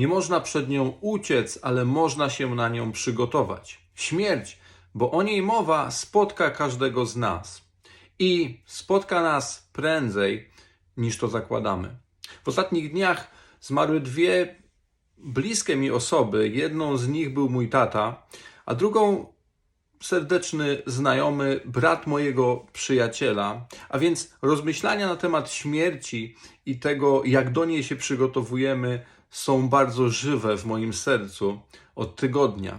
Nie można przed nią uciec, ale można się na nią przygotować. Śmierć, bo o niej mowa, spotka każdego z nas. I spotka nas prędzej, niż to zakładamy. W ostatnich dniach zmarły dwie bliskie mi osoby. Jedną z nich był mój tata, a drugą serdeczny znajomy, brat mojego przyjaciela. A więc rozmyślania na temat śmierci i tego, jak do niej się przygotowujemy, są bardzo żywe w moim sercu od tygodnia.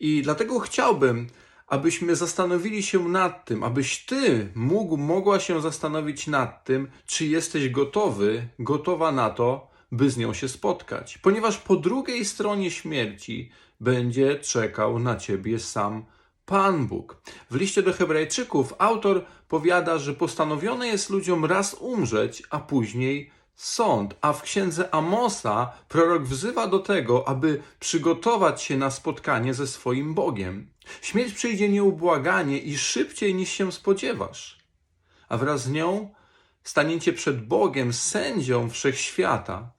I dlatego chciałbym, abyśmy zastanowili się nad tym, abyś ty mógł, mogła się zastanowić nad tym, czy jesteś gotowy, gotowa na to, by z nią się spotkać. Ponieważ po drugiej stronie śmierci będzie czekał na ciebie sam Pan Bóg. W liście do Hebrajczyków autor powiada, że postanowione jest ludziom raz umrzeć, a później sąd. A w księdze Amosa prorok wzywa do tego, aby przygotować się na spotkanie ze swoim Bogiem. Śmierć przyjdzie nieubłaganie i szybciej niż się spodziewasz. A wraz z nią staniecie przed Bogiem, sędzią wszechświata.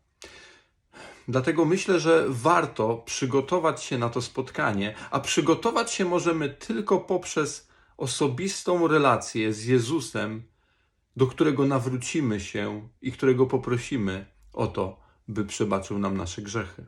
Dlatego myślę, że warto przygotować się na to spotkanie, a przygotować się możemy tylko poprzez osobistą relację z Jezusem, do którego nawrócimy się i którego poprosimy o to, by przebaczył nam nasze grzechy.